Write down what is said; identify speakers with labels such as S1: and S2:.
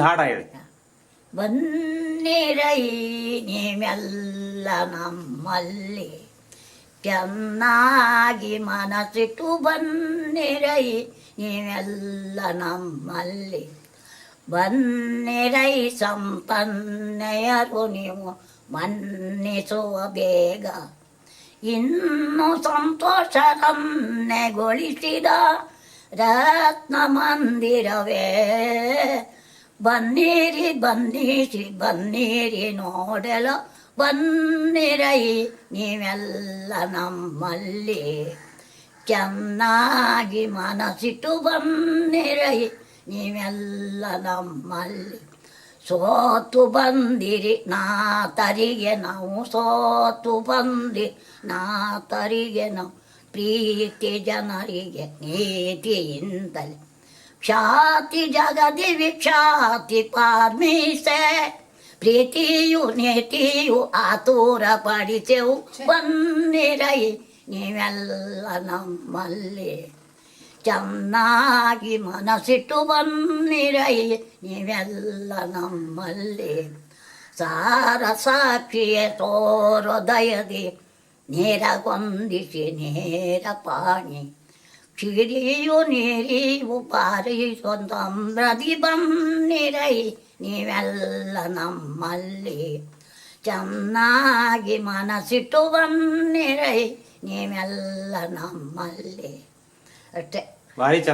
S1: ಹಾಡ ಹೇಳಿ.
S2: ಬನ್ನಿರೈ ನೀವೆಲ್ಲ ನಮ್ಮಲ್ಲಿ. ಚೆನ್ನಾಗಿ ಮನಸ್ಸಿಟ್ಟು ಬನ್ನಿರೈ ನೀವೆಲ್ಲ ನಮ್ಮಲ್ಲಿ. ಬನ್ನಿರೈ ಸಂಪನ್ನೆಯರು ನೀವು ಮನ್ನಿಸುವ ಬೇಗ. ಇನ್ನು ಸಂತೋಷರನ್ನೆಗೊಳಿಸಿದ ರತ್ನ ಮಂದಿರವೇ ಬನ್ನಿರಿ ಬನ್ನಿರಿ ಬನ್ನಿರಿ ನೋಡಲು ಬನ್ನಿರೈ, ನೀವೆಲ್ಲ ನಮ್ಮಲ್ಲಿ. ಚೆನ್ನಾಗಿ ಮನಸ್ಸಿಟ್ಟು ಬನ್ನಿರೈ, ನೀವೆಲ್ಲ ನಮ್ಮಲ್ಲಿ. ಸೋತು ಬಂದಿರಿ ನಾತರಿಗೆ ನಾವು ಸೋತು ಬಂದಿ ನಾತರಿಗೆ ನಾವು ಪ್ರೀತಿ ಜನರಿಗೆ, ನೀತಿಯಿಂದಲೇ. ಕ್ಷಾತಿ ಜಗದಿ ವಿಕ್ಷಾತಿ ಪಾರ್ಮೀಸೆ ಪ್ರೀತಿಯು ನೀತಿಯು ಆತುರ ಪಡಿಸೆವು ಬನ್ನಿರೈ ನೀವೆಲ್ಲ ನಮ್ಮಲ್ಲಿ ಚೆನ್ನಾಗಿ ಮನಸ್ಸಿಟ್ಟು ಬನ್ನಿರೈ ನೀವೆಲ್ಲ ನಮ್ಮಲ್ಲಿ ಸಾರ ಸಾಕ್ಷಿಯ ತೋರೊದಯದಿ ನೇರಗೊಂದಿಸಿ ನೇರ ಪಾಣಿ ಕ್ಷಿರಿಯು ನೀರಿಯು ಪಾರಿಸೊಂದಮ್ರದಿ ಬನ್ನಿರೈ ನೀವೆಲ್ಲ ನಮ್ಮಲ್ಲಿ ಚೆನ್ನಾಗಿ ಮನಸ್ಸಿಟ್ಟು ಬನ್ನಿರೈ ನೀವೆಲ್ಲ ನಮ್ಮಲ್ಲಿ ಅಷ್ಟೇ
S1: ಭಾರಿ ಚಂದ